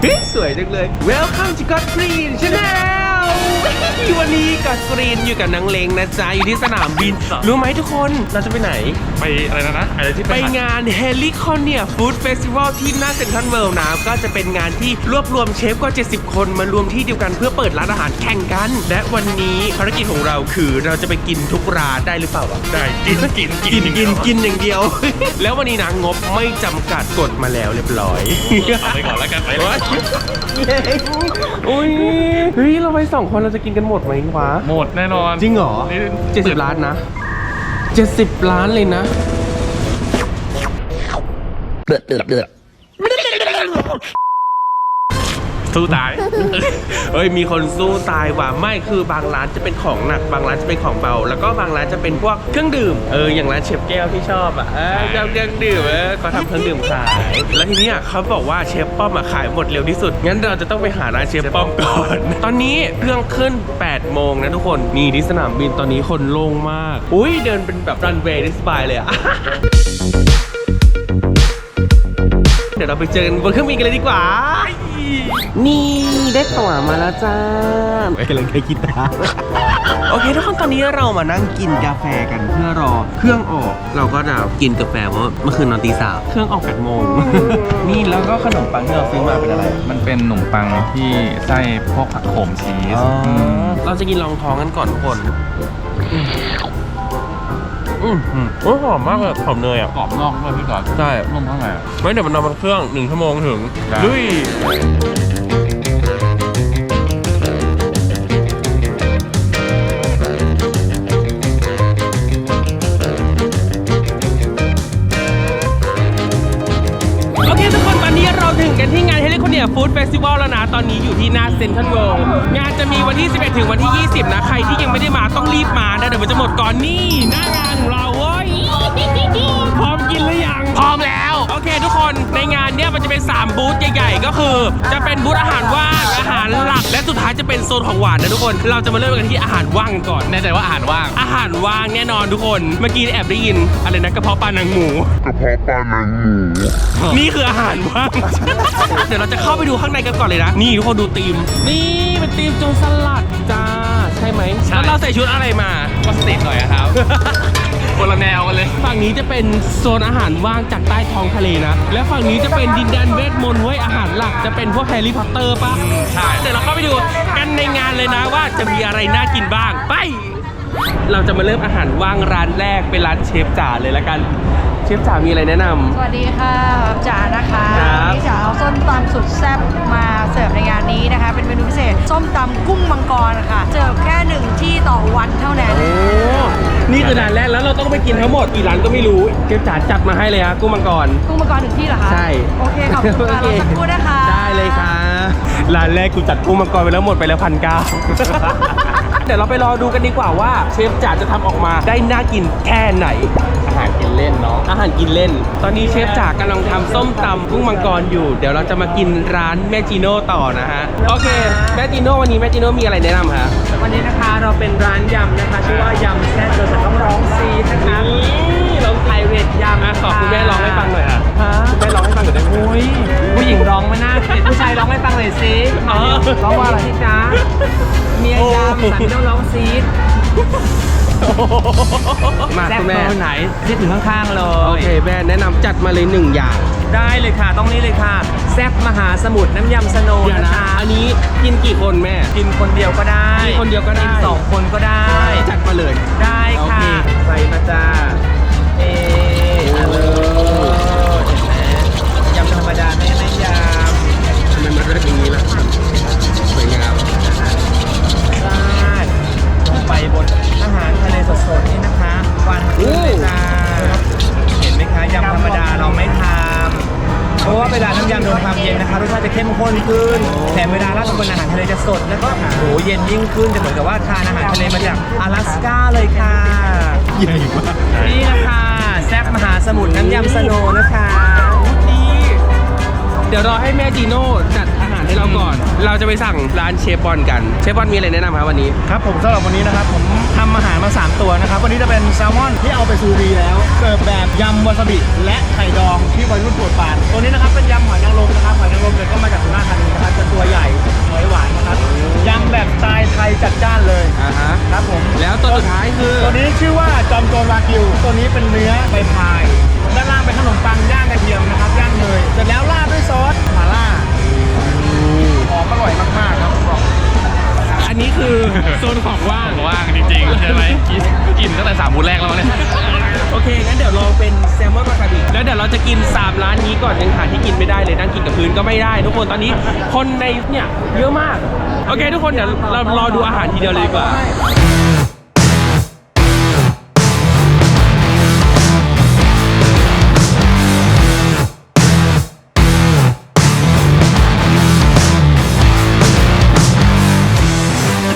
เฮ้ยสวยจังเลย Welcome to God Green Channel วันนี้ God Green อยู่กับนางเลงนะจ๊ะอยู่ที่สนามบิน รู้ไหมทุกคนเราจะไปไหน ไปอะไรนะนะอะไรที่ไปงาน h e l i c o n i a Food Festival ที่หน้าเซ็นทรัลเวิลด์นะก็จะเป็นงานที่รวบรวมเชฟกว่า 70 คนมารวมที่เดียวกันเพื่อเปิดร้านอาหารแข่งกัน และวันนี้ภารกิจของเราคือเราจะไปกินทุกร้านได้หรือเปล่าวะ ได้กินกินกินกินกินอย่างเดียว แล้ววันนี้นะงบไม่จำกัดกดมาแล้วเรียบร้อยเอาไปก่อนแล้วกันไปเลยอุ้ยเฮ้ย เราไปสองคนเราจะกินกันหมดไหมวะหมดแน่นอนจริงเหรอนี่เจ็ดสิบล้านนะเจ็ดสิบล้านเลยนะ สู้ตาย เฮ้ยมีคนสู้ตายว่ะไม่คือบางร้านจะเป็นของหนัก บางร้านจะเป็นของเบา แล้วก็บางร้านจะเป็นพวกเครื่องดื่มเอออย่างร้านเชฟแก้วที่ชอบอะเออเจ้าเครื่องดื่มเออเขาทำเครื่องดื่มขาย แล้วทีเนี้ยเขาบอกว่าเชฟป้อมอะขายหมดเร็วที่สุด งั้นเราจะต้องไปหาร้านเชฟป้อมก่อน ตอนนี้เครื่องขึ้น 8 โมงนะทุกคนนี่ที่สนามบินตอนนี้คนโล่งมาก อุ้ยเดินเป็นแบบรันเวย์ได้สบายเลยอะเดี๋ยวเราไปเจอกันบนเครื่องบินกันเลยดีกว่า นี่ได้ตั๋วมาแล้วจ้ากำลังใช้กีตาร์โอเค ทุกคนตอนนี้เรามานั่งกินกาแฟกันเพื่อรอ เครื่องออกเราก็จะกินกาแฟเพราะเมื่อคืนนอนตีสามเครื่องออกแปดโมงนี่แล้วก็ขนมปังที่เราซื้อมาเป็นอะไร มันเป็นขนมปังที่ไส้พวกผักโขมชีสมเราจะกินรองท้องกันก่อนทุกคน อืมอืมโอ้ยหอมมากเลยหอมเนยอะ กรอบนอกด้วยพี่ก่อนใช่ นุ่มข้างในอะ ไม่เดี๋ยวมันนอนบนเครื่องหนึ่งชั่วโมงถึงได้ ลุย แล้วนะ ตอนนี้อยู่ที่หน้าเซ็นทรัลเวิลด์งานจะมีวันที่ 11 ถึงวันที่ 20 นะ ใครที่ยังไม่ได้มาต้องรีบมานะ เดี๋ยวมันจะหมดก่อนนี่หน้างานของเรา กคนในงานเนี้ยมันจะเป็น 3 บูธใหญ่ๆ ก็คือ จะเป็นบูธอาหารว่างอาหารหลัก และสุดท้ายจะเป็นโซนของหวานนะทุกคน เราจะมาเริ่มกันที่อาหารว่างกันก่อน แน่ใจว่าอาหารว่าง อาหารว่างแน่นอนทุกคน เมื่อกี้แอบได้ยินอะไรนะกระเพาะปลาหนังหมู กระเพาะปลาหนังหมูนี่คืออาหารว่าง เดี๋ยวเราจะเข้าไปดูข้างในกันก่อนเลยนะ นี่ทุกคนดูธีม นี่เป็นธีมโจรสลัดจ้า ใช่ไหมใช่ แล้วเราใส่ชุดอะไรมา ก็สตรีทหน่อยอะครับ คนละแนวกันเลย ฝั่งนี้จะเป็นโซนอาหารว่างจากใต้ท้องทะเลนะ และฝั่งนี้จะเป็นดินแดนเวทมนต์ไว้ยอาหารหลักจะเป็นพวกแฮร์รี่พอตเตอร์ปะใช่เดี๋ยวเราเข้าไปดูกันในงานเลยนะว่าจะมีอะไรน่ากินบ้าง ไป เราจะมาเริ่มอาหารว่างร้านแรกเป็นร้านเชฟจ๋าเลยละกันเช ฟจ๋ามีอะไรแนะนำ สวัสดีค่ะจ๋านะคะครับ วันนี่จ๋าเอาส้มตำสุดแซ่บมาเสิร์ฟในงานนี้นะคะ เป็นเมนูพิเศษส้มตำกุ้งมังกรค่ะ เสิร์ฟแค่หนึ่งที่ต่อวันเท่านั้นโอ้ นี่คือร้านแรกแล้วเราต้องไปกินทั้งหมดกี่ร้านก็ไม่รู้เชฟจ๋าจัดมาให้เลยฮะกุ้งมังกร กุ้งมังกรหนึ่งที่เหรอคะใช่ โอเคขอบคุณค่ะโอรอเคสักครู่นะคะได้เลยค่ะร้านแรกกูจัดกุ้งมังกรไปแล้วหมดไปแล้วพันเก้า เดี๋ยวเราไปรอดูกันดีกว่าว่าเชฟจ๋าจะทำออกมาได้น่ากินแค่ไหน อาหารกินเล่นเนาะอาหารกินเล่น ตอนนี้เชฟจ๋ากำลังทำส้มตำกุ้งมังกรอยู่ เดี๋ยวเราจะมากินร้านแม่จีโน่ต่อนะฮะ โอเค แม่จีโน่วันนี้แม่จีโน่มีอะไรแนะนำคะวันนี้นะคะเราเป็นร้านยำนะคะ ชื่อว่ายำแซ่บโดยจะต้องร้องซีดนะคะนี่ลองไพเรตยำอะขอคุณแม่ร้องให้ฟังหน่อยอะฮะคุณแม่ร้องให้ฟังหน่อยได้ไหมโอ้ยผู้หญิงร้องมาหน้าเกลียดผู้ชายร้องให้ฟังหน่อยสิอ๋อร้องว่าอะไรสิจ๊ะเมียยำสามีต้องร้องซีด มาแซ่บคุณเบแม่อร์ไหนซีดถึงข้างๆเลโอยเคแม่แนะนำจัดมาเลยหนึ่งอย่าง ได้เลยค่ะ ต้องนี้เลยค่ะ แซ่บมหาสมุทรน้ำยำสโนเดี๋ยวนะ นะคะอันนี้กินกี่คนแม่ กินคนเดียวก็ได้กินคนเดียวก็ได้ กินสองคนก็ได้ จัดมาเลย ได้โอค่ะเคใส่มาจ้าเออเลิศเห็นไหมยำธรรมดาไม่ไม่ยำทำไมมันเป็นอย่างนี้ล่ะ ไปบนอาหารทะเลสดๆนี่นะคะวันขึ้นเลยจ้าเห็นไหมคะยำธรรมดาเราไม่ทำเพราะว่าเวลาน้ำยำโดนความเย็นนะคะรสชาติจะเข้มข้นขึ้นแถมเวลาราดบนอาหารทะเลจะสดแล้วก็โหเย็นยิ่งขึ้นจะเหมือนกับว่าทานอาหารทะเลมาจาก阿拉斯ก้าเลยค่ะ ใหญ่มาก นี่นะคะแซ่บมหาสมุทรน้ำยำสโนว์นะคะ ดี เดี๋ยวรอให้แม่จีโน่จัดอาหาร ให้เราก่อน เราจะไปสั่งร้านเชฟบอลกัน เชฟบอลมีอะไรแนะนำครับวันนี้ ครับผมสำหรับวันนี้นะครับผมทำอาหารมา 3 ตัวนะครับ วันนี้จะเป็นแซลมอนที่เอาไปซูรีแล้วเสิร์ฟแบบยำวาซาบิ และไข่ดองที่วัยรุ่นปวดปานตัวนี้นะครับเป็นยำหอยนางรมนะครับหอยนางรมเนี่ยก็มาจากสุราษฎร์ธานีนะครับจะตัวใหญ่หอยหวานนะครับยำแบบสไตล์ไทยจัดจ้านเลยอ่าฮะ ครับผม แล้วตัวสุดท้ายคือ ตัวนี้ชื่อว่าจอมโจรวากิว ตัวนี้เป็นเนื้อใบพาย ด้านล่างเป็นขนมปังย่างกระเทียมนะครับย่างเนยเสร็จแล้วราดด้วยซอสหมาล่า อมอร่อยมากๆครับผมบอกอันนี้คือโซนของว่าง ว่างจริงๆใช่ไหมกินกินตั้งแต่สามบูธแรกแล้วเนี่ยโอเค งั้นเดี๋ยวลองเป็นแซลมอนวาซาบิแล้วเดี๋ยวเราจะกิน 3 ร้านนี้ก่อนยังหาที่กินไม่ได้เลยนั่งกินกับพื้นก็ไม่ได้ทุกคนตอนนี้คนในเนี่ยเยอะมาก โอเค ทุกคนเดี๋ยวเรารอดูอาหารทีเดียวเลยดีกว่า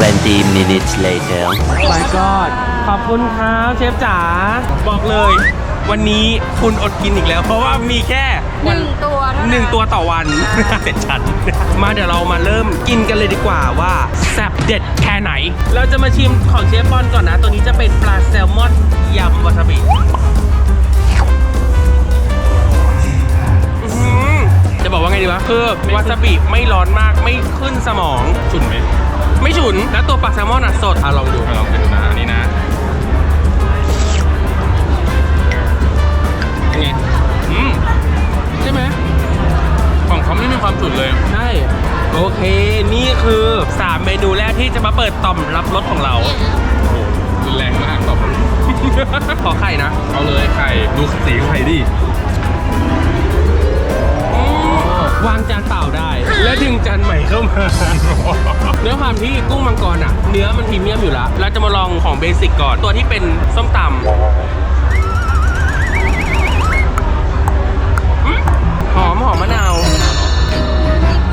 20 minutes later. ไปกอดขอบคุณครับเชฟจ๋า บอกเลย วันนี้คุณอดกินอีกแล้ว เพราะว่ามีแค่หนึ่งตัวเท่านั้นหนึ่งตัวต่อวันเสร็จฉันมาเดี๋ยวเรามาเริ่มกินกันเลยดีกว่าว่าแซ่บเด็ดแค่ไหน เราจะมาชิมของเชฟบอลก่อนนะ ตัวนี้จะเป็นปลาแซลมอนยำวาซาบิอื้อหือจะบอกว่าไงดีวะคือวาซาบิไม่ร้อนมากไม่ขึ้นสมองฉุนไหม ไม่ฉุน แล้วตัวปลาแซลมอนอะสดอะลองดูมาลองไปดูนะ อันนี้นะเป็นไงอืมใช่ไหมของเขาไม่มีความฉุนเลย ใช่ โอเค นี่คือ 3 เมนูแรกที่จะมาเปิดต่อมรับรสของเรา โอ้โหรุนแรงมากแบบขอไข่นะ เอาเลยไข่ ดูสีไข่ดิ วางจานเปล่าได้ และดึงจานใหม่เข้ามาเนื้อความที่กุ้งมังกรอะ เนื้อมันพรีเมียมอยู่แล้วเราจะมาลองของเบสิกก่อนตัวที่เป็นส้มตำหอมหอมมะนาว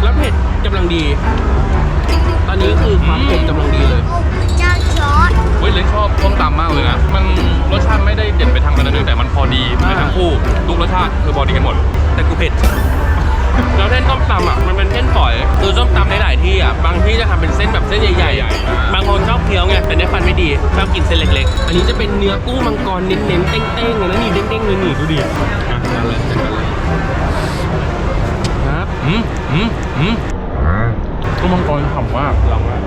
แล้วเผ็ดกำลังดี ตอนนี้คือความเผ็ดกำลังดีเลยเฮ้ยเลยชอบต้มตำมากเลยนะ มันรสชาติไม่ได้เด่นไปทางมันนึงแต่มันพอดีในทั้งคู่ทุกรสชาติคือพอดีกันหมด แต่กูเผ็ด แล้วเส้นส้มตำอะมันเป็นเส้นฝอยคือส้มตำในหลายๆที่อะบางที่จะทำเป็นเส้นแบบเส้นใหญ่ใหญ่ๆอ่าๆบางคนชอบเคี้ยวไงแต่ในฟันไม่ดีชอบกินเส้นเล็กๆ อันนี้จะเป็นเนื้อกุ้งมังกรเน้นๆเต้งๆเลยนะนี่เด้งๆเลยนี่ดูดิอะนั่นเลยจัดการเลยครับอืมอืมอืมกุ้งมังกรฉ่ำมากลองมาก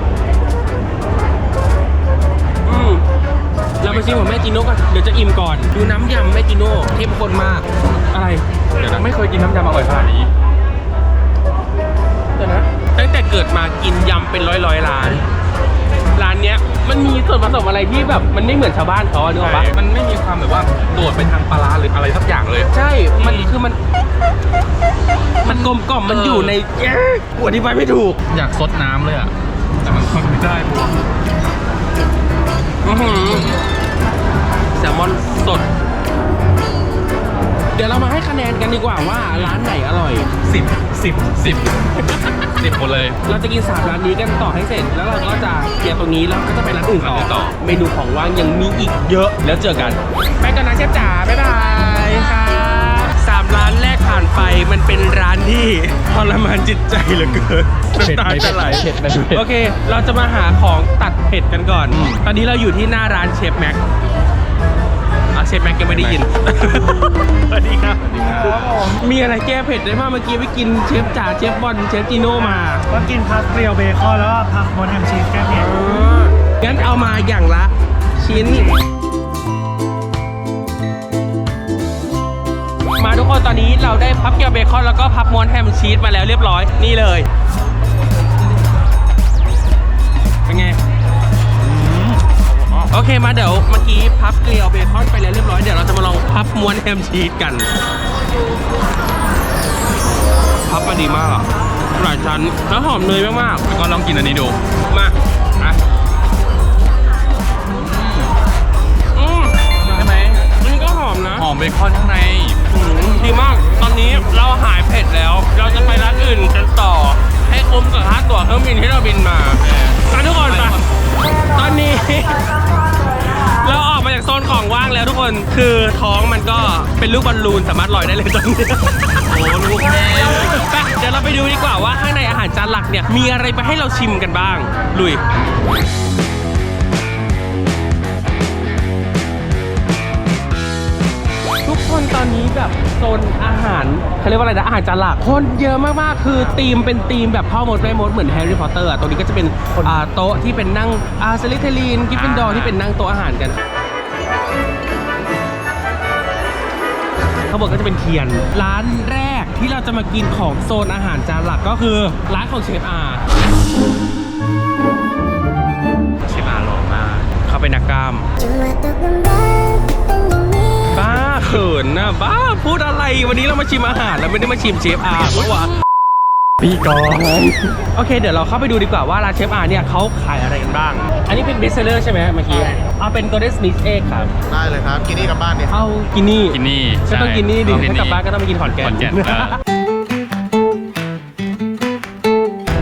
อืมเรามาชิมของแม่จิโน่ก่อนเดี๋ยวจะอิ่มก่อน ดูน้ำยำแม่จิโน่เข้มข้นมากอะไร เดี๋ยวนะไม่เคยกินน้ำยำอร่อยขนาดนี้ เดี๋ยวนะตั้งแต่เกิดมากินยำเป็นร้อยร้อยๆร้าน ร้านเนี้ยมันมีส่วนผสมอะไรที่แบบมันไม่เหมือนชาวบ้านเขาอะนึกออกปะมันไม่มีความแบบว่าโดดไปทางปลาร้าหรืออะไรสักอย่างเลย ใช่ มันคือมัน มันกลมกล่อมมันเออออยู่ในแอ๊ะอธิบายไม่ถูก อยากซดน้ำเลยอะ แต่มันทำไม่ได้บวกอื้อหือแซลมอนสด เดี๋ยวเรามาให้คะแนนกันดีกว่าว่าร้านไหนอร่อย สิบสิบสิบสิบหมดเลย เราจะกินสามร้านนี้กันต่อให้เสร็จ แล้วเราก็จะเคลียร์ตรงนี้แล้วก็จะไปร้านอื่นต่อร้านอื่นต่อ เมนูของว่างยังมีอีกเยอะ แล้วเจอกัน ไปกันนะเชฟจ๋า บ๊ายบายค่ะสามร้านแรกผ่านไปมันเป็นร้านที่ทรมานจิตใจเหลือเกินเผ็ดน้ำตาไหมจะไหล เผ็ดไหมเผ็ดไหม โอเค เราจะมาหาของตัดเผ็ดกันก่อน ตอนนี้เราอยู่ที่หน้าร้านเชฟแม็กอะเชฟแม็กยังไม่ได้ยิน สวัสดีครับ มีอะไรแก้เผ็ดได้บ้างเมื่อกี้ไปกินเชฟจ๋าเชฟบอลเชฟจีโน่มาก็กินพัสเกลียวเบคอนแล้วก็พักมอนแฮมชีสแก้เผ็ดงั้นเอามาอย่างละ ชิ้น มาทุกคนตอนนี้เราได้พับเกี๊ยวเบคอนแล้วก็พับม้วนแฮมชีสมาแล้วเรียบร้อยนี่เลย โอเคมาเดี๋ยวเมื่อกี้พับเกลียวเบคอนไปแล้วเรียบร้อยเดี๋ยวเราจะมาลองพับม้วนแฮมชีสกัน พับมาดีมากอะหลายชั้นแล้วหอมเนยมากแล้วก็ลองกินอันนี้ดูๆมาอะอืมใช่ไหมอันนี้ก็หอมนะหอมเบคอนข้างในอืมดีมาก ตอนนี้เราหายเผ็ดแล้ว เราจะไปร้านอื่นกันต่อ ให้คุ้มกับค่าตั๋วเครื่องบินที่เราบินมาไปทุกคนไปตอนนี้ เราออกมาจากโซนของว่างแล้วทุกคนคือท้องมันก็เป็นลูกบอลลูนสามารถลอยได้เลยตอนนี้โอ้ลูกแม่ไปเดี๋ยวเราไปดูดีกว่าว่าข้างในอาหารจานหลักเนี่ยมีอะไรไปให้เราชิมกันบ้าง ลุย อนนี้แบบโซนอาหารเขาเรียกว่าอะไรนะอาหารจานหลักคนเยอะมากๆคือธีมเป็นธีมแบบพ่อมดแม่มดเหมือนแฮร์รี่พอตเตอร์อะตรงนี้ก็จะเป็นอ่าโต๊ะที่เป็นนั่งอาสลิเทลีนกิฟฟินดอร์ที่เป็นนั่งโต๊ะอาหารกันเขาบอกก็จะเป็นเทียน ร้านแรกที่เราจะมากินของโซนอาหารจานหลักก็คือร้านของเชฟอาเชฟอาหล่อมากเขาเป็นนักกล้ามบ้าเขินนะบ้าพูดอะไรวันนี้เรามาชิมอาหารเราไม่ได้มาชิมเชฟอาเพราะว่าพี่กองโอเค เดี๋ยวเราเข้าไปดูดีกว่าว่าร้านเชฟอาเนี่ยเขาขายอะไรกันบ้าง อันนี้เป็นเบสเซอร์ใช่ไหมเมื่อกี้เอาเป็น Golden Smith Egg ครับได้เลยครับ กินนี่กลับบ้านเนี่ยเอากินนี่กินนี่ก็ต้องกินนี่ดิใช่ถ้ากลับบ้านก็ต้องไปกินขอนแก่นขอนแก่นเออ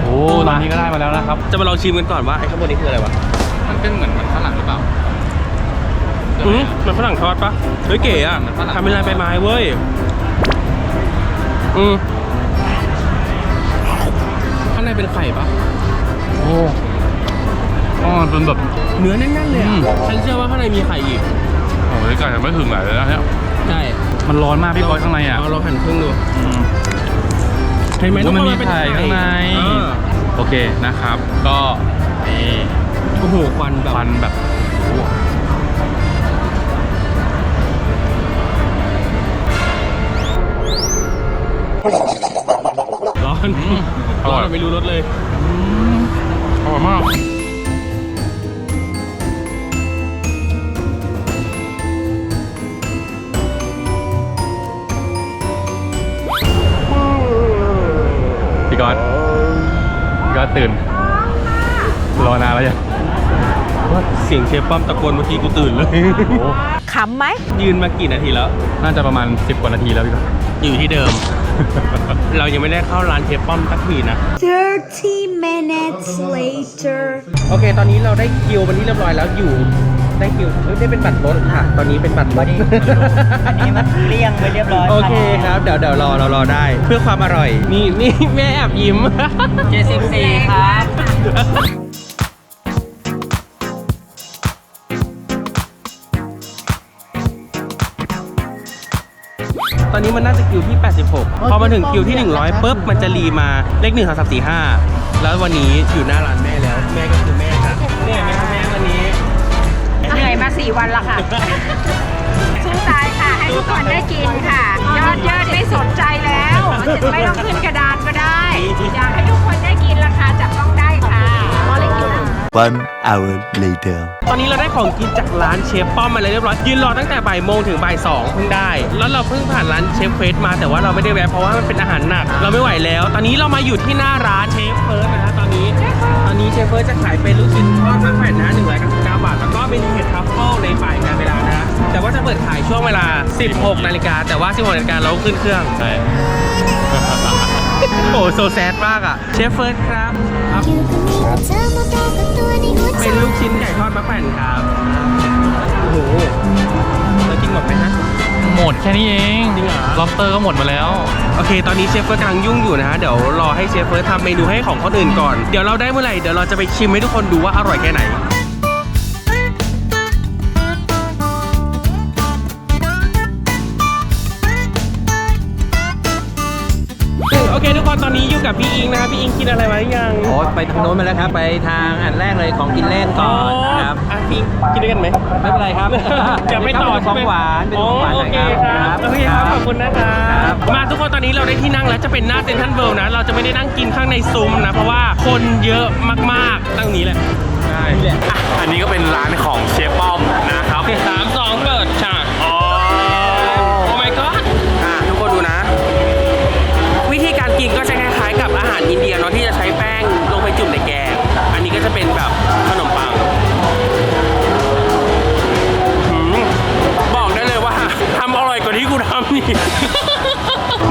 โอ้ตอนนี้ก็ได้มาแล้วนะครับ จะมาลองชิมกันก่อนว่าไอ้ข้างบนนี้คืออะไรวะมันเป็นเหมือนมันฝรั่งหรือเปล่า อืมมันฝรั่งทอดปะเฮ้ยเก๋อะมันฝรั่งทำเป็นลายใบไม้เว้ย อืมข้างในเป็นไข่ปะโอ้อ๋อมันเป็นแบบเนื้อแน่นๆเลยอือะมฉันเชื่อว่าข้างในมีไข่อีกโอ้ยไก่ยังไม่ถึงไหนเลยนะเนี่ยใช่มันร้อนมากพี่ก้อยข้างในอะเราเราหั่นครึ่งดูอืมเห็นไหมโอ้ทุกมันคนมีมันเป็นไข่ข้างในเออโอเคนะครับ ก็นี่โอ้โหควันแบบควันแบบ ร้อนอร้ร่ออนยไม่รู้รสเลย อร่อยมากพี่ก้อนพี่ก้อนตื่น รอนานแล้วยังเสียงเชฟป้อมตะโกนเมื่อกี้กูตื่นเลย ขำไหมยืนมากี่นาทีแล้ว น่าจะประมาณ 10 กว่านาทีแล้วพี่ก้อน อยู่ที่เดิม เรายังไม่ได้เข้าร้านเชฟป้อมสักทีนะ 30 minutes later. โอเค ตอนนี้เราได้คิวเป็นที่เรียบร้อยแล้วอยู่ ได้คิวเอ้ยได้เป็นบัตรรถค่ะ ตอนนี้เป็นบัตรรถ อันนี้มันเรียงไปเรียบร้อยโอเคครับ เดี๋ยวเดี๋ยวรอเรารอได้ เพื่อความอร่อย นี่นี่แม่แอบยิ้ม 74ครับ นนี้มันน่าจะคิวที่ 86 พอมาถึงคิวที่ 100ปุ๊บมันจะรีมาเลข1 2 3 4 5 แล้ววันนี้อยู่หน้าร้านแม่แล้ว แม่ก็คือแม่ค่ะเนี่ยแม่แม่วันนี้ เหนื่อยมาสี่วันละค่ะ สู้ตายค่ะ ให้ทุกคนได้กินค่ะ ยอดเยิดไม่สนใจแล้ว ไม่ต้องขึ้นกระดานก็ได้ อยากให้ทุกคนได้กินราคาจับต้อง One hour later. ตอนนี้เราได้ของกินจากร้านเชฟป้อมมาเลยเรียบร้อยยืนรอตั้งแต่บ่ายโมงถึงบ่ายสองเพิ่งได้ แล้วเราเพิ่งผ่านร้านเชฟเฟสมาแต่ว่าเราไม่ได้แวะเพราะว่ามันเป็นอาหารหนัก เราไม่ไหวแล้ว ตอนนี้เรามาอยู่ที่หน้าร้านเชฟเฟิร์สนะฮะตอนนี้ ตอนนี้เชฟเฟิร์สจะขายเป็นลูกชิ้นทอดมะแขวนนะ199บาท แล้วก็เป็นเห็ดทรัฟเฟิลในฝ่ายงานเวลานะฮะแต่ว่าจะเปิดขายช่วงเวลา 16นาฬิกาแต่ว่า 16นาฬิกาเราขึ้นเครื่องใช่ โอ้โซแซดมากอะ เชฟเฟิร์สครับครับ เป็นลูกชิ้นไก่ทอดมะแขวนครับ โอ้โหเรากินหมดไหมฮะ หมดแค่นี้เองจริงเหรอ ล็อบสเตอร์ก็หมดมาแล้ว โอเค ตอนนี้เชฟเฟิร์สกำลังยุ่งอยู่นะฮะ เดี๋ยวรอให้เชฟเฟิร์สทำเมนูให้ของคนอื่นก่อน เดี๋ยวเราได้เมื่อไหร่ เดี๋ยวเราจะไปชิมให้ทุกคนดูว่าอร่อยแค่ไหน ตอนนี้อยู่กับพี่อิงนะครับพี่อิงกินอะไรมาหรือยังโอ้ไปทางโน้นมาแล้วครับ ไปทางอันแรกเลยของกินเล่นก่อนนะครับอะพี่อิงกินด้วยกันไหมไม่เป็นไรครับจะไม่ต่อเป็นของหวานเป็นของหวานโอหน่อยเคครับครับโอเคครับขอบคุณนะครับครับมาทุกคนตอนนี้เราได้ที่นั่งแล้วจะเป็นหน้าเซ็นทรัลเวิลด์นะเราจะไม่ได้นั่งกินข้างในซุ้มนะเพราะว่าคนเยอะมากๆตั้งนี้แหละใช่อันนี้ก็เป็นร้านของเชฟป้อมนะครับสามสองเปิดฉาก ไปจุ่มในแกง อันนี้ก็จะเป็นแบบขนมปังบอกได้เลยว่าทำอร่อยกว่าที่กูทำนี่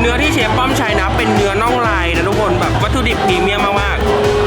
เนื้อที่เชฟป้อมใช้นะ เป็นเนื้อน่องลายนะทุกคนแบบวัตถุดิบพรีเมียมมากๆ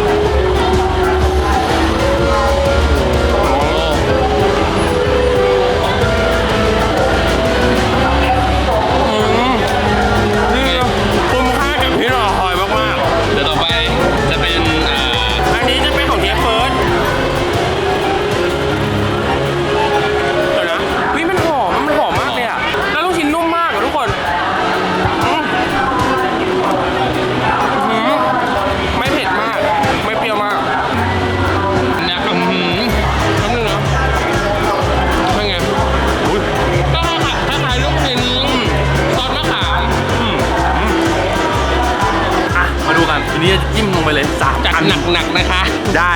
จิ้มลงไปเลยสามจัดอันหนักๆนะคะได้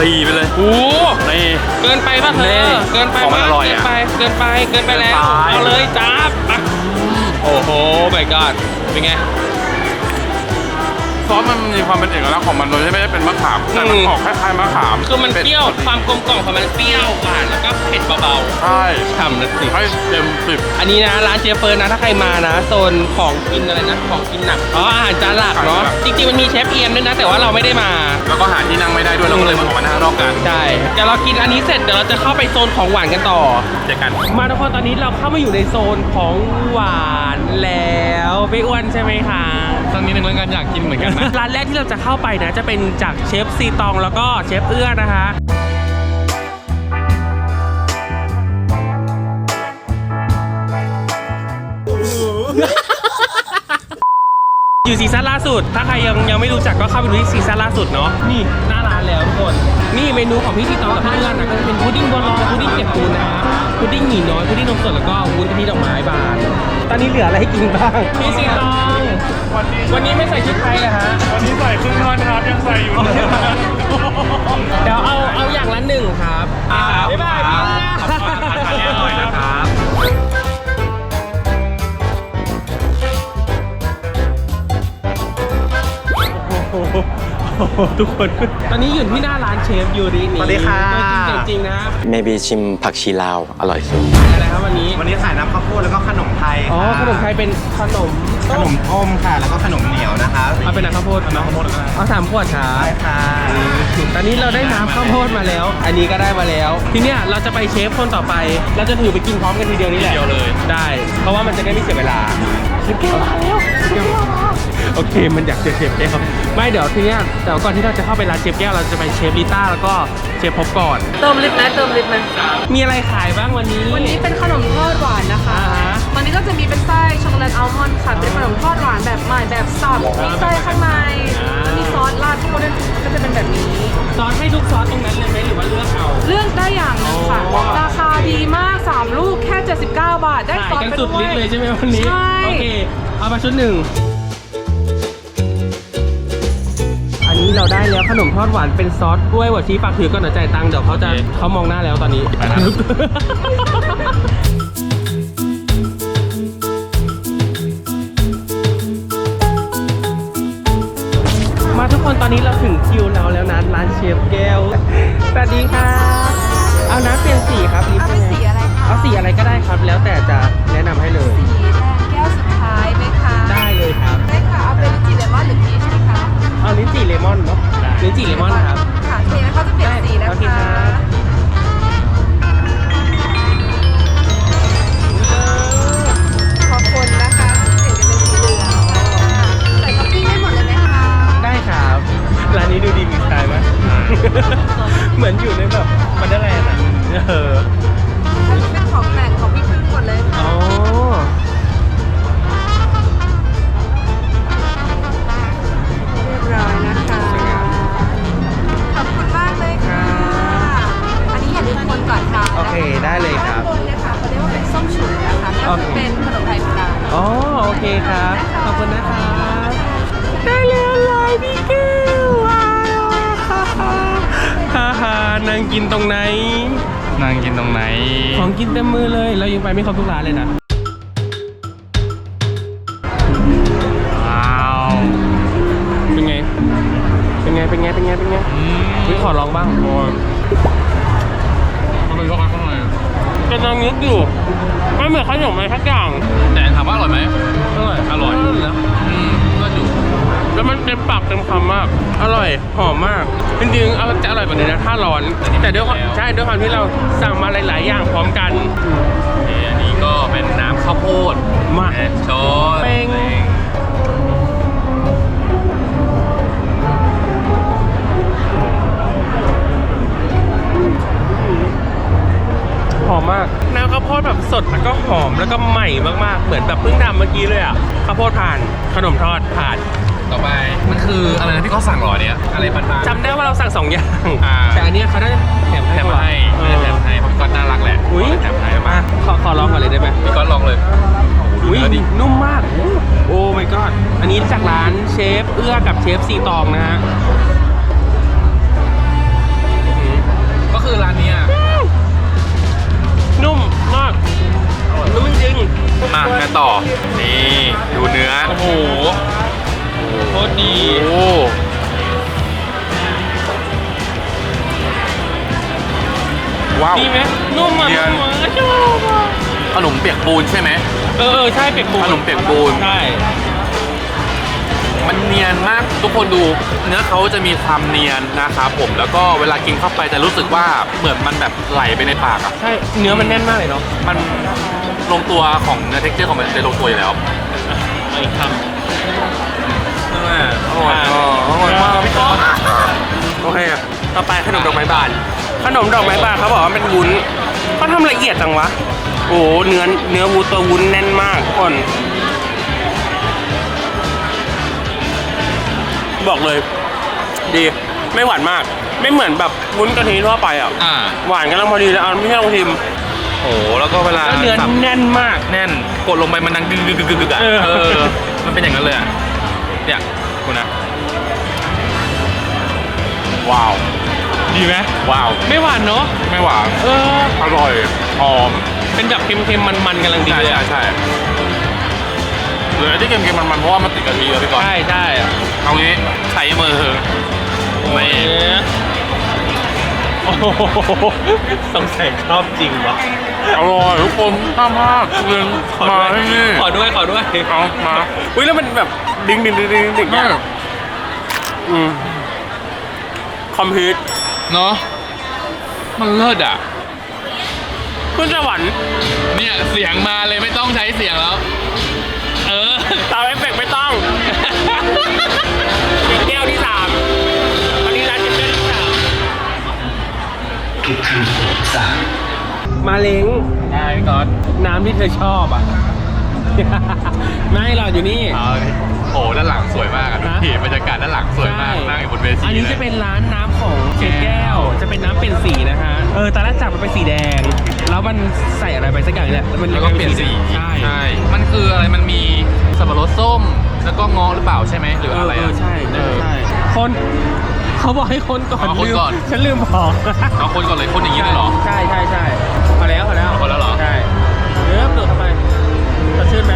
สี่ไปเลยโอ้โหนี่ เกินไปป่ะเธนี่อเกินไปของมันปะอร่อยเกินอะไปเกินไปเกินไปแล้วเกินไป เอาเลยจ้าบอะโอ้โห my god เป็นไง ซอสมันมีความเป็นเอกลักษณ์ของมันโดยที่ไม่ได้เป็นมะขามแต่มันอืมออกคล้ายๆมะขามคือมันเปรี้ยวความกลมกล่อมของมันเปรี้ยวหวานแล้วก็เผ็ดเบาใช่ๆฉ่ำนะสิให้เต็มสิบอันนี้นะร้านเจเฟิร์นนะถ้าใครมานะโซนของกินอะไรนะของกินหนักอ๋ออาหารจานหลักเนาะจริงๆมันมีเชฟเอียมด้วยนะ แต่ว่าเราไม่ได้มา แล้วก็หาที่นั่งไม่ได้ด้วยเราก็เลยมาออกมานั่งข้างนอกกันใช่เดี๋ยวเรากินอันนี้เสร็จเดี๋ยวเราจะเข้าไปโซนของหวานกันต่อเจอกันมาทุกคนตอนนี้เราเข้ามาอยู่ในโซนของหวานแล้วไม่อ้วนใช่ไหมคะ สักนิดนึงแล้วกันอยากกินเหมือนกันนะ ร้านแรกที่เราจะเข้าไปนะจะเป็นจากเชฟซีตองแล้วก็เชฟเอื้อนะคะอยู่ซีซั่นล่าสุด ถ้าใครยังยังไม่รู้จักก็เข้าไปดูที่ซีซั่นล่าสุดเนาะ นี่หน้าร้านแล้วทุกคน นี่เมนูของพี่ซีตองกับพี่เอื้อนนะก็จะเป็นพุดดิ้งบัวลอยพุดดิ้งเก็บปูนนะครับพุดดิ้งหมี่น้อยพุดดิ้งนมสดแล้วก็วุ้นกะทิดอกไม้บาน ตอนนี้เหลืออะไรให้กินบ้าง พี่ซีตอง วันนี้ไม่ใส่ชุดไทยเลยฮะ วันนี้ใส่ครึ่งท่อนครับยังใส่อยู่เดี๋ยวเอาเอาอย่างละหนึ่งครับบ๊ายบายพี่ขอบคุณอาหารอร่อยนะครับโอ้โห ทุกคน ตอนนี้อยู่ที่หน้าร้านเชฟยูรินี่สวัสดีค่ะ ตัวจริงๆจริงๆนะ maybe ชิมผักชีลาว อร่อยสุด ขายอะไรครับวันนี้ วันนี้ขายน้ำข้าวโพดแล้วก็ขนมไทยอ๋อค่ะขนมไทยเป็นขนมขนมต้มค่ะ แล้วก็ขนมเหนียวนะคะเอาเป็นน้ำข้าวโพดน้ำข้าวโพดเอาสามขวดครับใช่ค่ะตอนนี้เราได้น้ำข้าวโพดมาแล้ว อันนี้ก็ได้มาแล้ว ทีเนี้ยเราจะไปเชฟคนต่อไป เราจะถือไปกินพร้อมกันทีเดียวนี่แหละทีเดียวเลย ได้ เพราะว่ามันจะได้ไม่เสียเวลาเชฟแก้วมาแล้ว โอเค มันอยากเจอเชฟแก้วไม่เดี๋ยวทีเนี้ยเดี๋ยวก่อนที่เราจะเข้าไปร้านเชฟแก้วเราจะไปเชฟลิต้าแล้วก็เชฟพบก่อน เติมลิปไหมเติมลิปไหมมีอะไรขายบ้างวันนี้ วันนี้เป็นขนมทอดหวานนะคะ อ่าฮะวันนี้ก็จะมีเป็นไส้ช็อกโกแลตอัลมอนด์ค่ะ เป็นขนมทอดหวานแบบใหม่แบบสับมีไส้ข้างในอ่าแล้วมีซอสราดข้างบนก็จะเป็นแบบนี้ ซอสให้ทุกซอสตรงนั้นเลยไหมหรือว่าเลือกเอา เลือกได้อย่างหนึงค่ะอ๋อราคาดีมาก 3 ลูกแค่ 79 บาท ได้ซขาอยสกันไปสุดด้วฤทธิ์เลยใช่ไหมวันนี้ใช่ โอเคเอามาชุดหนึ่ง นนี้เราได้แล้วขนมทอดหวานเป็นซอสกล้วยหัวชีฝากถือก่อนหน่อยจ่ายตังค์เดี๋ยวเขาจะเขามองหน้าแล้วตอนนี้ ไปนะมาทุกคนตอนนี้เราถึงคิวเราแล้วนะร้านเชฟแก้ว สวัสดีค่ะ เอาน้ำเปลี่ยนสีครับลิฟเอาต์เป็นสีอะไรคะเอาสีอะไรก็ได้ครับ แล้วแต่จะแนะนำให้เลย สี เอาลิ้นจี่เลมอนเนาะลิ้นจี่เลมอนครับ ค่ะเทแล้วเขาจะเปลี่ยนสีนะโอเคคะครับขอบคุณนะคะเปลี่ยนเป็นสีเหลืองใส่ท็อปปิ้งได้หมดเลยไหมคะได้ครับร้านนี้ดูดีมีสไตล์ไหมเหมือนอยู่ในแบบมันได้แลนด์อะเออ กินเต็มมือเลย เรายังไปไม่ครบทุกร้านเลยนะ ร่อยกว่านี้นะถ้าร้อน แต่ด้วยความใช่ด้วยความที่เราสั่งมาหลาย ๆ อย่างพร้อมกัน นี่อันนี้ก็เป็นน้ำข้าวโพดมาแอนชอนเป้ง หอมมาก น้ำข้าวโพดแบบสดแล้วก็หอมแล้วก็ใหม่มาก ๆ เหมือนแบบเพิ่งทำเมื่อกี้เลยอะข้าวโพดผ่านขนมทอดผ่าน ต่อไปมันคืออะไรนะที่เขาสั่งเหรอเนี่ยอะไรปันๆจำได้ว่าเราสั่งสองอย่าง อ่าแต่อันเนี้ยเขาได้แถมให้แถมมาให้เอไม่ได้อแถมให้เพราะพี่ก๊อตน่ารักแหละอุ้ยแถมให้มาขอขอลองก่อนเลยได้ไหมพี่ก๊อตลองเลยโอ้โหอุ้ยเนื้อดินุ่มมากโอ้ my god อันนี้จากร้านเชฟเอื้อกับเชฟซีตองนะฮะอื้อหือก็คือร้านเนี้ยนุ่มมากนุ่มจริง มาแม่ต่อ นี่ ดูเนื้อ โอ้โห โคตรดีโอ้ว้าว ดีไหมนุ่มอะเนียนนุ่มอะชอบอะขนมเปียกปูนใช่ไหม เออเออใช่เป็ดปูนขนมเปียกปูน ใช่มันเนียนมากทุกคนดูเนื้อเขาจะมีความเนียนนะครับผมแล้วก็เวลากินเข้าไปจะรู้สึกว่าเหมือนมันแบบไหลไปในปากอะใช่เนื้อมันแน่นมากเลยเนาะมันลงตัวของเนื้อเท็กเจอร์ของมันจะลงตัวอยู่แล้ว ไอ้คนั่ นแหละอร่อยอะอร่อยมาก พี่ก้องำโอเคต่อไปขนมดอกไม้บาน ขนมดอกไม้บานเขาบอกว่าเป็นวุ้นเขาทำละเอียดจังวะ โอ้โหเนื้อเนื้อวูตัววุ้นแน่นมากทุกคนบอกเลย ดีไม่หวานมาก ไม่เหมือนแบบวุ้นกะทิทั่วไปอะอ่าหวานกำลังพอดีเลยเอาไม่ใช่ลองชิมโอ้แล้วก็เวลาแล้วเนื้อสับแน่นมาก แน่นกดลงไปมันดังกึกกึกกึกกึกกึกอะเออ เออ มันเป็นอย่างนั้นเลยอะเนี่ย คุณนะ ว้าว ดีไหมว้าว ไม่หวานเนาะ ไม่หวาน เออ อร่อย หอม เป็นแบบเค็มๆ มันๆกำลังดีใช่เลยใช่อะใช่หรือไอ้ที่เค็มๆมันๆเพราะว่ามันติดกะทิอะพี่กรณ์ใช่ใช่เอางี้ใช้มือไม่โอ้โหสงสัยชอบจริงวะอร่อยทุกคนห้ามพลาดเงินขอมาด้วยที่นี่ขอด้วยขอด้วย เอามา อุ้ยแล้วมันแบบ ดึงดึงดึงดึงดึงแม่อืมคอมพิวต์เนาะมันเลิศอะ ขึ้นสวรรค์เนี่ยเสียงมาเลยไม่ต้องใช้เสียงแล้ว เออ ตามเอฟเฟกต์ไม่ต้องเป็นแก้วที่สามตอนนี้ร้านเป็นแก้วที่สามมาเล้งได้พี่กรณ์น้ำที่เธอชอบอะ ไม่หรอกอยู่นี่ เอาเลยโอ้ด้านหลังสวยมากอะดูฮะดิบรรยากาศด้านหลังสวยมากใช่นั่งอยู่บนเวทีอันนี้ลยจะเป็นร้านน้ำของเชฟแก้ว จะเป็นน้ำเป็นสีนะฮะเออตอนแรกจับมันเป็นสีแดง แล้วมันใส่อะไรไปสักอย่างนี่แหละแล้วมันแล้วก็เปลี่ยนสีใช่ใช่มันคืออะไรมันมีสับปะรดส้ม แล้วก็งอหรือเปล่าใช่ไหมหรืออะไรเออะอใช่เอใช่อใช่คนเขาบอกให้คนก่อนอ๋อคนลืมก่อน ฉันลืมบอกเอาคนก่อนเลยคนอย่างนี้เลยเหรอ ใช่ใช่ใช่พอแล้วพอแล้วพอแล้วเหรอ ใช่เริ่มดูดเข้าไปสด ชื่นไหม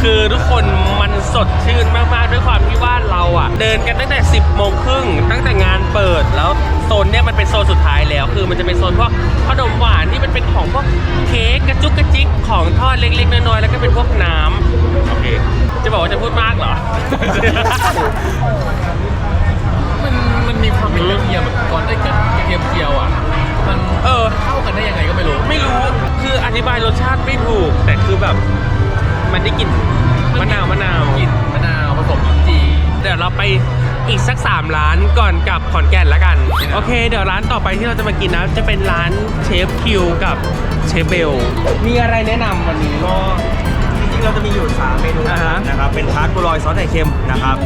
คือทุกคนมันสดชื่นมากๆด้วยความที่ว่าเราอะ เดินกันตั้งแต่ 10โมงครึ่งตั้งแต่งานเปิดแล้วโซนเนี้ยมันเป็นโซนสุดท้ายแล้ว คือมันจะเป็นโซนพวกขนมหวานที่มันเป็นของพวกเค้กกระจุกกระจิกของทอดเล็กๆน้อยๆแล้วก็เป็นพวกน้ำโอเคจะบอกว่าจะพูดมากเหรอ ความเป็นกระเทียมแบบก่อนได้กระเทียมเจียวอะ มันเออ เข้ากันได้ยังไงก็ไม่รู้ ไม่รู้ คืออธิบายรสชาติไม่ถูก แต่คือแบบ มันได้กลิ่นมะนาวมะนาวกลิ่นมะนาวผสมลิ้นจี่ เดี๋ยวเราไปอีกสัก 3 ร้านก่อนกลับขอนแก่นแล้วกัน โอเค เดี๋ยวร้านต่อไปที่เราจะมากินนะจะเป็นร้านเชฟคิวกับเชฟเบล มีอะไรแนะนำวันนี้ก็จริงๆ เราจะมีอยู่ 3 เมนูอ่าฮะ นะครับ เป็นทาร์ตบัวลอยซอสไข่เค็มนะครับ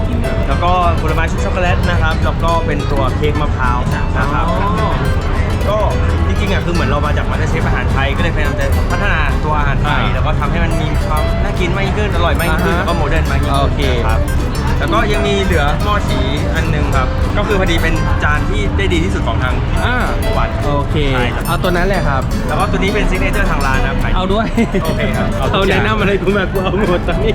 แล้วก็ผลไม้ชุบช็อกโกแลตนะครับ แล้วก็เป็นตัวเค้กมะพร้าวนะครับก็จริงๆอะคือเหมือนเรามาจากมาสเตอร์เชฟอาหารไทยก็เลยพยายามจะพัฒนาตัวอาหารไทยอ่าแล้วก็ทำให้มันมีความน่ากินมากยิ่งขึ้นอร่อยมากยิ่งขึ้นอ่าฮะแล้วก็โมเดิร์นมากยิ่งขึ้นโอเค นะครับ แล้วก็ยังมีเหลือหม้อฉีอันหนึงครับ ก็คือพอดีเป็นจานที่ได้ดีที่สุดของทางอ่าวัดโอเค ใช่ครับ เอาตัวนั้นแหละครับ แล้วก็ตัวนี้เป็นซิกเนเจอร์ทางร้านนะครับขายดี เอาด้วยโอเคครับเอาทุกเอาอย่าง แนะนำอะไรกูมากูเอาหมดตอนนี้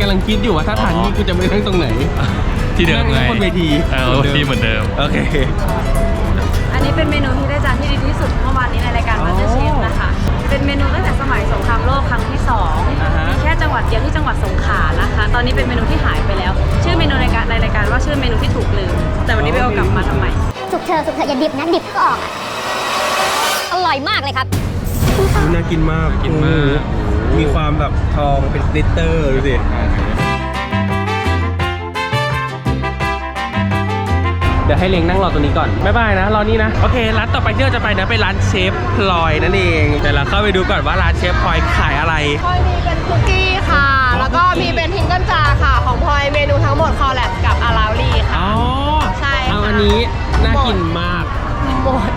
กำลังคิดอยู่ว่าถ้าทานนี่กูจะไม่นั่งตรงไหน ที่เดิมไงนั่งบนเวที เออที่เหมือนเดิม โอเค อันนี้เป็นเมนูที่ได้จานที่ดีที่สุดเมื่อวานนี้ในรายการ อ๋อ Master Chef นะคะ เป็นเมนูตั้งแต่สมัยสงครามโลกครั้งที่สองอ่าฮะมีแค่จังหวัดเดียวที่จังหวัดสงขลานะคะ ตอนนี้เป็นเมนูที่หายไปแล้ว ชื่อเมนูในการในรายการว่าชื่อเมนูที่ถูกลืม แต่วันนี้ไปเอากลับมาทำไมสุกเธอะสุกเธอะอย่าดิบนะดิบก็ออกอะอร่อยมากเลยครับน่ากินมากน่ากินมากมีความแบบทองเป็นกลิตเตอร์ดูสิ ดี๋ยวให้เล้งนั่งรอตัวนี้ก่อนบ๊ายบายนะรอนี่นะโอเคร้านต่อไปเที่ยวจะไปนะเป็นร้านเชฟพลอยนั่นเองเดี๋ยวเราเข้าไปดูก่อนว่าร้านเชฟพลอยขายอะไรพลอยมีเป็นคุกกี้ค่ะ แล้วก็มีเป็นทิงเกิลจาค่ะ ของพลอยเมนูทั้งหมดคอลแลบกับอาราลีค่ะอ๋อใช่เอาอันนี้น่ากินมากหมด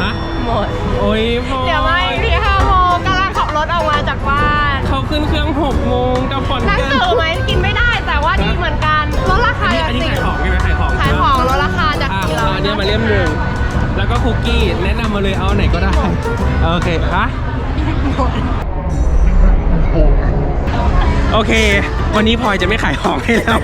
ฮะหมดโอ้ยพอเดี๋ยวไม่พี่ห้าโมงกำลังขับรถออกมาจากบ้านเขาขึ้นเครื่องหกโมงกับฝนนั่งเสือไหมกินไม่ได้แต่ว่าดีเหมือนกันลดราคาอันนี้ขายของใช่ไหมขาย นเนี้ยมาเล่มหนึ่งแล้วก็คุกกี้แนะนำมาเลยเอาไหนก็ได้ โอเคฮะโอเค วันนี้พลอยจะไม่ขายของให้แล้ว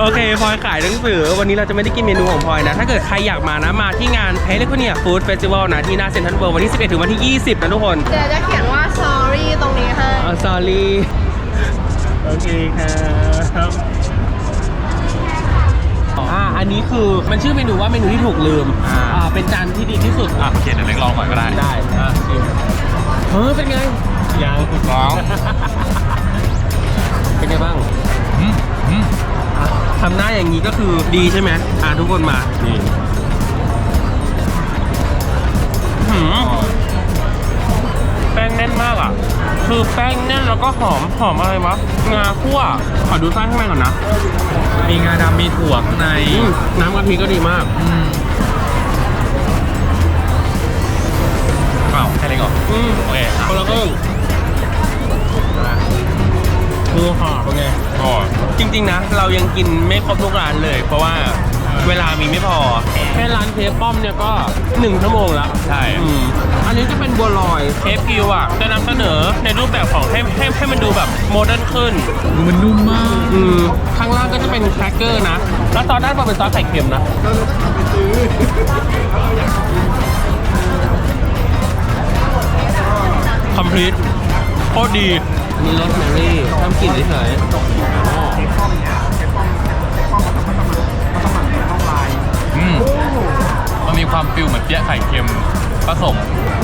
โอเคพลอยขายหนังสือ วันนี้เราจะไม่ได้กินเมนูของพลอยนะ ถ้าเกิดใครอยากมานะ มาที่งานเ a เลคเนียฟู้ดเฟสติวัลนะ ที่หน้าเซ็นทรัลเวิลด์วันที่ 11 ถึงวันที่ 20 นะทุกคนเดี๋ยวจะเขียนว่า sorry ตรงนี้ให้อ๋อ sorry โอเคครั อ่าอันนี้คือมันชื่อเมนูว่าเมนูที่ถูกลืมอ่าเป็นจานที่ดีที่สุดอะเขียนเดี๋ยวเล็กลองก่อนก็ได้ได้อะชิมเฮ้ยเป็นไงยังลองเป็นไงบ้างอืมอืม อะทำหน้าอย่างนี้ก็คือดีใช่ไหมอะทุกคนมานี่ น่นมากอะ คือแป้งแน่นแล้วก็หอมหอมอะไรวะงาคั่วขอดูไส้ข้างในก่อนนะมีงาดำมีถั่วข้างในอืมน้ำกะทิก็ดีมากอืมเปล่าแค่เล็กเหรออืมโอเคอะคนละครึ่งคือหอมเป็นไงก็จริง ๆ นะ เรายังกินไม่ครบทุกร้านเลย เพราะว่า เวลามีไม่พอ แค่ร้านเทปป้อมเนี่ยก็หนึ่งชั่วโมงละใช่ อืมอันนี้จะเป็นบัวลอยเทปกิวอะจะนำเสนอในรูปแบบของให้ให้ให้มันดูแบบโมเดิร์นขึ้น มันนุ่มมาก อืมข้างล่างก็จะเป็นแครกเกอร์นะ แล้วซอสด้านบนเป็นซอสไข่เค็มนะ คอมพลีทโคตรดี มีรสแมรี่ทำกลิ่นเฉยอื มันมีความฟิลเหมือนเปี๊ยะไข่เค็มผสม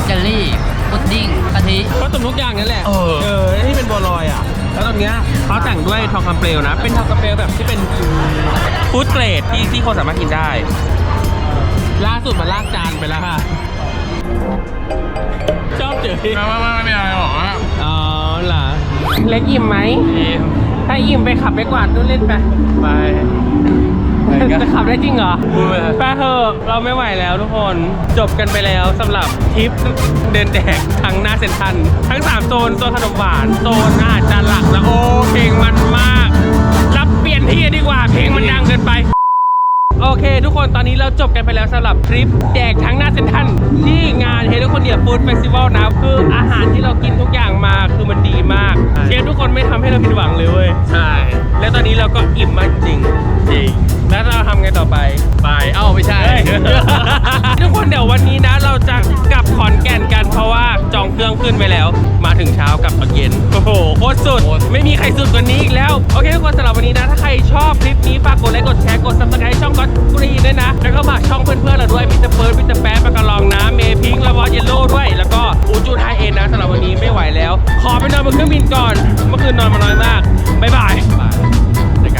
เจลลี่พุดดิ้งกะทิ ก็ตุ่มทุกอย่างนั่นแหละ เออ เออที่เป็นบัวลอยอะ แล้วตรงเนี้ยเขาแต่งด้วยทองคำเปลวนะ เป็นทองคำเปลวแบบที่เป็นฟู้ดเกรดที่ที่คนสามารถกินได้ ล่าสุดมาลากจานไปแล้วค่ะชอบเจอไม่ไม่ไม่ไม่มีอะไรหรอกนะอ๋อเหรอเล็กอิ่มไหมถ้าอิ่มไปขับไปกวาดนู่นเล่นไป ไป จะขับได้จริงเหรอพูดไปเถอะไปเถอะเราไม่ไหวแล้วทุกคน จบกันไปแล้วสำหรับทริปเดินแดกทั้งหน้าเซ็นทรัลทั้ง 3 โซน โซนขนมหวาน โซนอาหารจานหลักแล้วโอ้เพลงมันมาก รับเปลี่ยนที่ดีกว่าเพลงมันดังเกินไป โอเค ทุกคนตอนนี้เราจบกันไปแล้วสำหรับทริปแดกทั้งหน้าเซ็นทรัลที่งานเฮลิคอนเดียฟู้ดเฟสติวัลนะคืออาหารที่เรากินทุกอย่างมาคือมันดีมาก เชฟทุกคนไม่ทำให้เราผิดหวังเลยเว้ยใช่และตอนนี้เราก็อิ่มมากจริง จริงแล้วเราทำไงต่อไป ไปเอ้าไม่ใช่ ทุกคนเดี๋ยววันนี้นะเราจะกลับขอนแก่นกันเพราะว่าจองเครื่องขึ้นไปแล้ว มาถึงเช้ากลับตอนเย็น โอ้โหโคตรสุด ไม่มีใครสุดกว่านี้อีกแล้ว โอเคทุกคนสำหรับวันนี้นะ ถ้าใครชอบคลิปนี้ฝากกดไลค์กดแชร์กดซับสไครต์ช่องก็ดกรีนด้วยนะ แล้วก็ฝากช่องเพื่อนๆเราด้วยพิสเฟิร์สพิสแป๊บปากลองน้ำเมพิงละวอเยลโล่ด้วย แล้วก็อูจูไทเอ็นนะสำหรับวันนี้ไม่ไหวแล้ว ขอไปนอนบนเครื่องบินก่อน เมื่อคืนนอนมาน้อยมากบ๊ายบาย